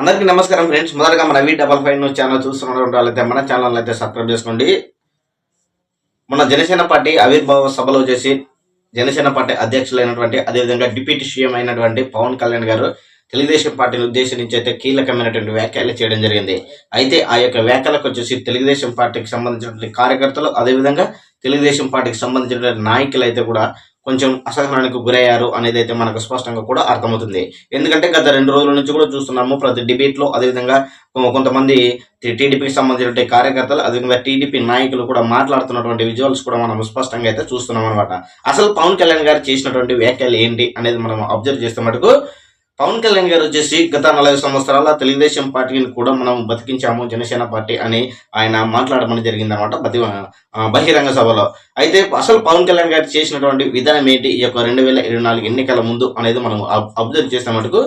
అందరికీ నమస్కారం ఫ్రెండ్స్. మొదటగా మన V double five news channel చూస్తున్నటువంటి వాళ్ళైతే మన ఛానల్ అయితే సబ్స్క్రైబ్ చేసుకోండి. మన జనసేన పార్టీ ఆవిర్భావ సభలో చేసి జనసేన పార్టీ అధ్యక్షులైనటువంటి అదేవిధంగా డిప్యూటీ సీఎం అయినటువంటి పవన్ కళ్యాణ్ గారు తెలుగుదేశం పార్టీని ఉద్దేశించి అయితే కీలకమైనటువంటి వ్యాఖ్యలు చేయడం జరిగింది. అయితే ఆ యొక్క వ్యాఖ్యలకు వచ్చేసి తెలుగుదేశం పార్టీకి సంబంధించినటువంటి కార్యకర్తలు అదేవిధంగా తెలుగుదేశం పార్టీకి సంబంధించినటువంటి నాయకులు అయితే కూడా కొంచెం అసహనానికి గురయ్యారు అనేది అయితే మనకు స్పష్టంగా కూడా అర్థమవుతుంది. ఎందుకంటే గత రెండు రోజుల నుంచి కూడా చూస్తున్నాము ప్రతి డిబేట్లో అదేవిధంగా కొంతమంది టీడీపీకి సంబంధించిన కార్యకర్తలు అదేవిధంగా టీడీపీ నాయకులు కూడా మాట్లాడుతున్నటువంటి విజువల్స్ కూడా మనం స్పష్టంగా అయితే చూస్తున్నాం అనమాట అసలు పవన్ కళ్యాణ్ గారు చేసినటువంటి వ్యాఖ్యలు ఏంటి అనేది మనం అబ్జర్వ్ చేస్తే మటుకు పవన్ కళ్యాణ్ గారు వచ్చేసి గత నలభై సంవత్సరాల తెలుగుదేశం పార్టీని కూడా మనం బతికించాము జనసేన పార్టీ అని ఆయన మాట్లాడమని జరిగింది అనమాట బతి బహిరంగ సభలో. అయితే అసలు పవన్ కళ్యాణ్ గారు చేసినటువంటి విధానం ఏంటి? ఈ యొక్క రెండు వేల ఇరవై నాలుగు ఎన్నికల ముందు అనేది మనం అబ్జర్వ్ చేసిన మటుకు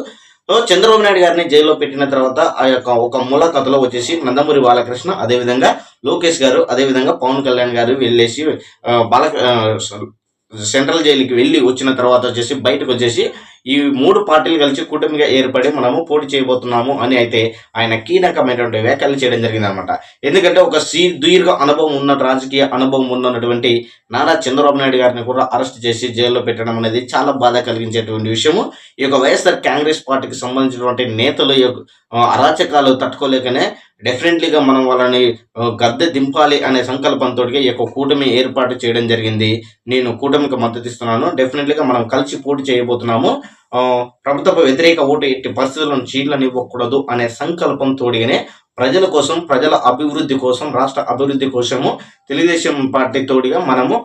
చంద్రబాబు నాయుడు గారిని జైల్లో పెట్టిన తర్వాత ఆ యొక్క ఒక మూల కథలో వచ్చేసి నందమూరి బాలకృష్ణ అదేవిధంగా లోకేష్ గారు అదేవిధంగా పవన్ కళ్యాణ్ గారు వెళ్ళేసి బాల సెంట్రల్ జైలుకి వెళ్ళి వచ్చిన తర్వాత వచ్చేసి బయటకు వచ్చేసి ఈ మూడు పార్టీలు కలిసి కూటమిగా ఏర్పడి మనము పోటీ చేయబోతున్నాము అని అయితే ఆయన కీలకమైనటువంటి వ్యాఖ్యలు చేయడం జరిగింది అనమాట ఎందుకంటే ఒక సీ దీర్ఘ అనుభవం ఉన్న రాజకీయ అనుభవం ఉన్నటువంటి నారా చంద్రబాబు నాయుడు గారిని కూడా అరెస్ట్ చేసి జైల్లో పెట్టడం అనేది చాలా బాధ కలిగించేటువంటి విషయము. ఈ యొక్క వైఎస్ఆర్ కాంగ్రెస్ పార్టీకి సంబంధించినటువంటి నేతలు యొక్క, అరాచకాలు తట్టుకోలేకనే డెఫినెట్లీగా మనం వాళ్ళని గద్దె దింపాలి అనే సంకల్పంతో ఈ యొక్క కూటమి ఏర్పాటు చేయడం జరిగింది. నేను కూటమికి మద్దతు ఇస్తున్నాను. డెఫినెట్లీగా మనం కలిసి పోటీ చేయబోతున్నాము. ప్రభుత్వ వ్యతిరేక ఓటు ఎట్టి పరిస్థితులను చీట్లను ఇవ్వకూడదు అనే సంకల్పం తోడిగానే ప్రజల కోసం ప్రజల అభివృద్ధి కోసం రాష్ట్ర అభివృద్ధి కోసము తెలుగుదేశం పార్టీ తోడిగా మనము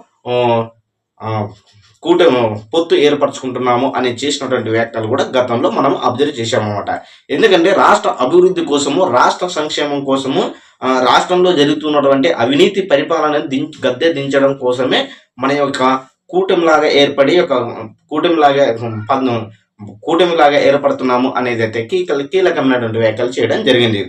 కూట కూటమి పొత్తు ఏర్పరచుకుంటున్నాము అని చేసినటువంటి వ్యాఖ్యలు కూడా గతంలో మనం అబ్జర్వ్ చేశామన్నమాట. ఎందుకంటే రాష్ట్ర అభివృద్ధి కోసము రాష్ట్ర సంక్షేమం కోసము రాష్ట్రంలో జరుగుతున్నటువంటి అవినీతి పరిపాలన దిం గద్దె దించడం కోసమే మన యొక్క కూటమిలాగా ఏర్పడి ఒక కూటమిలాగా పద్ను కూటమిలాగా ఏర్పడుతున్నాము అనేది అయితే కీలక కీలకమైనటువంటి వ్యాఖ్యలు చేయడం జరిగింది.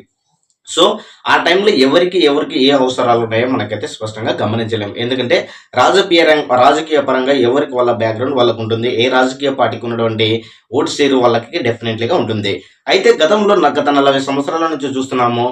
సో ఆ టైంలో ఎవరికి ఎవరికి ఏ అవసరాలు ఉన్నాయో మనకైతే స్పష్టంగా గమనించలేము ఎందుకంటే రాజకీయ రాజకీయ పరంగా ఎవరికి వాళ్ళ బ్యాక్గ్రౌండ్ వాళ్ళకు ఉంటుంది ఏ రాజకీయ పార్టీకి ఉన్నటువంటి ఓటు షేరు వాళ్ళకి డెఫినెట్లీగా ఉంటుంది. అయితే గతంలో గత నలభై సంవత్సరాల నుంచి చూస్తున్నాము.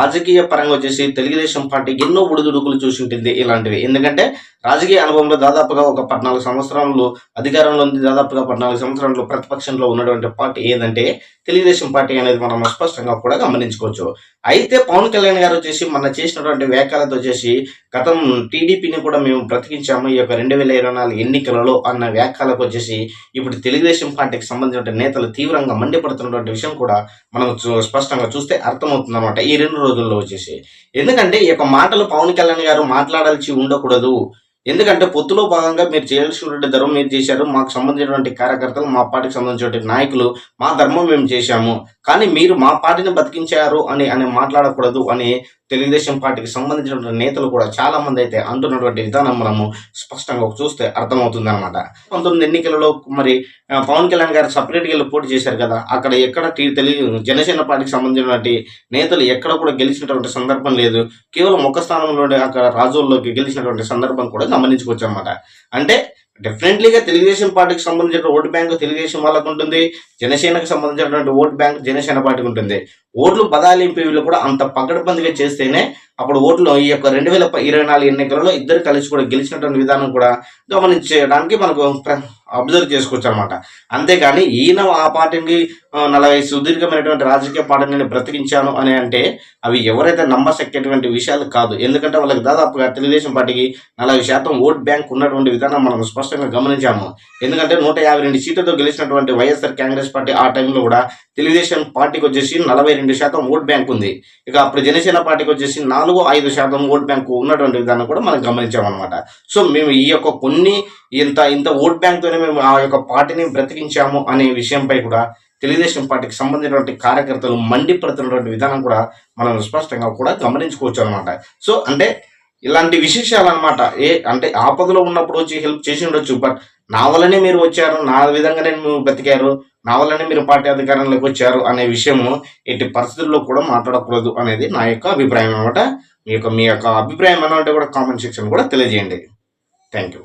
రాజకీయ పరంగా వచ్చేసి తెలుగుదేశం పార్టీ ఎన్నో ఉడుదుడుకులు చూసి ఉంటుంది ఇలాంటివి. ఎందుకంటే రాజకీయ అనుభవంలో దాదాపుగా ఒక పద్నాలుగు సంవత్సరాలు అధికారంలో ఉంది దాదాపుగా పద్నాలుగు సంవత్సరాలు ప్రతిపక్షంలో ఉన్నటువంటి పార్టీ ఏదంటే తెలుగుదేశం పార్టీ అనేది మనం స్పష్టంగా కూడా గమనించుకోవచ్చు. అయితే పవన్ కళ్యాణ్ గారు వచ్చేసి మన చేసినటువంటి వ్యాఖ్యలతో వచ్చేసి గతం టీడీపీని కూడా మేము బ్రతికించాము. ఈ యొక్క రెండు వేల ఇరవై నాలుగు ఎన్నికలలో అన్న వ్యాఖ్యలకు వచ్చేసి ఇప్పుడు తెలుగుదేశం పార్టీకి సంబంధించిన నేతలు తీవ్రంగా మండిపడుతున్నటువంటి విషయం కూడా మనం చూ- స్పష్టంగా చూస్తే అర్థమవుతుంది అనమాట ఈ రెండు రోజుల్లో వచ్చేసి. ఎందుకంటే ఈ యొక్క మాటలు పవన్ కళ్యాణ్ గారు మాట్లాడాల్సి ఉండకూడదు. ఎందుకంటే పొత్తులో భాగంగా మీరు చేయాల్సినటువంటి ధర్మం మీరు చేశారు మాకు సంబంధించినటువంటి కార్యకర్తలు మా పార్టీకి సంబంధించినటువంటి నాయకులు మా ధర్మం మేము చేశాము. కానీ మీరు మా పార్టీని బతికించారు అని అని మాట్లాడకూడదు అని తెలుగుదేశం పార్టీకి సంబంధించినటువంటి నేతలు కూడా చాలా మంది అయితే అంటున్నటువంటి విధానం మనము స్పష్టంగా చూస్తే అర్థమవుతుంది అనమాట పంతొమ్మిది ఎన్నికలలో మరి పవన్ కళ్యాణ్ గారు సపరేట్గా వెళ్ళి పోటీ చేశారు కదా అక్కడ ఎక్కడ తెలుగు జనసేన పార్టీకి సంబంధించినటువంటి నేతలు ఎక్కడ కూడా గెలిచినటువంటి సందర్భం లేదు. కేవలం ఒక స్థానంలోనే అక్కడ రాజుల్లోకి గెలిచినటువంటి సందర్భం కూడా గమనించుకోవచ్చు అనమాట అంటే డెఫినెట్లీగా తెలుగుదేశం పార్టీకి సంబంధించిన ఓటు బ్యాంకు తెలుగుదేశం వాళ్ళకు ఉంటుంది. జనసేనకు సంబంధించినటువంటి ఓటు బ్యాంక్ జనసేన పార్టీకి ఉంటుంది. ఓట్లు బదాలింపు వీళ్ళు కూడా అంత పకడ్బందీగా చేస్తేనే అప్పుడు ఓట్లు ఈ యొక్క రెండు వేల ఇరవై నాలుగు ఎన్నికలలో ఇద్దరు కలిసి కూడా గెలిచినటువంటి విధానం కూడా గమనించడానికి మనకు అబ్జర్వ్ చేసుకోవచ్చు అనమాట అంతేకాని ఈయన ఆ పార్టీకి నలభై సుదీర్ఘమైనటువంటి రాజకీయ పార్టీని బ్రతికించాను అని అంటే అవి ఎవరైతే నమ్మశక్యటువంటి విషయాలు కాదు. ఎందుకంటే వాళ్ళకి దాదాపుగా తెలుగుదేశం పార్టీకి నలభై శాతం ఓట్ బ్యాంక్ ఉన్నటువంటి విధానం మనం స్పష్టంగా గమనించాము. ఎందుకంటే నూట యాభై రెండు సీట్లతో గెలిచినటువంటి వైఎస్ఆర్ కాంగ్రెస్ పార్టీ ఆ టైంలో కూడా తెలుగుదేశం పార్టీకి వచ్చేసి నలభై రెండు శాతం ఓట్ బ్యాంక్ ఉంది. ఇక అప్పుడు జనసేన పార్టీకి వచ్చేసి నాలుగు ఐదు శాతం ఓట్ బ్యాంక్ ఉన్నటువంటి విధానం కూడా మనం గమనించామన్నమాట. సో మేము ఈ యొక్క కొన్ని ఇంత ఇంత ఓట్ బ్యాంక్తో బ్యాంక్తోనే మేము ఆ యొక్క పార్టీని బ్రతికించాము అనే విషయంపై కూడా తెలుగుదేశం పార్టీకి సంబంధించినటువంటి కార్యకర్తలు మండిపడుతున్నటువంటి విధానం కూడా మనం స్పష్టంగా కూడా గమనించుకోవచ్చు అనమాట సో అంటే ఇలాంటి విశేషాలు అనమాట ఏ అంటే ఆపదలో ఉన్నప్పుడు వచ్చి హెల్ప్ చేసి ఉండొచ్చు బట్ నా వల్లనే మీరు వచ్చారు నా విధంగానే మీరు బతికారు నా వల్లనే మీరు పార్టీ అధికారంలోకి వచ్చారు అనే విషయము ఎట్టి పరిస్థితుల్లో కూడా మాట్లాడకూడదు అనేది నా యొక్క అభిప్రాయం అనమాట మీ యొక్క మీ యొక్క అభిప్రాయం అనంటే కూడా కామెంట్ సెక్షన్ కూడా తెలియజేయండి. Thank you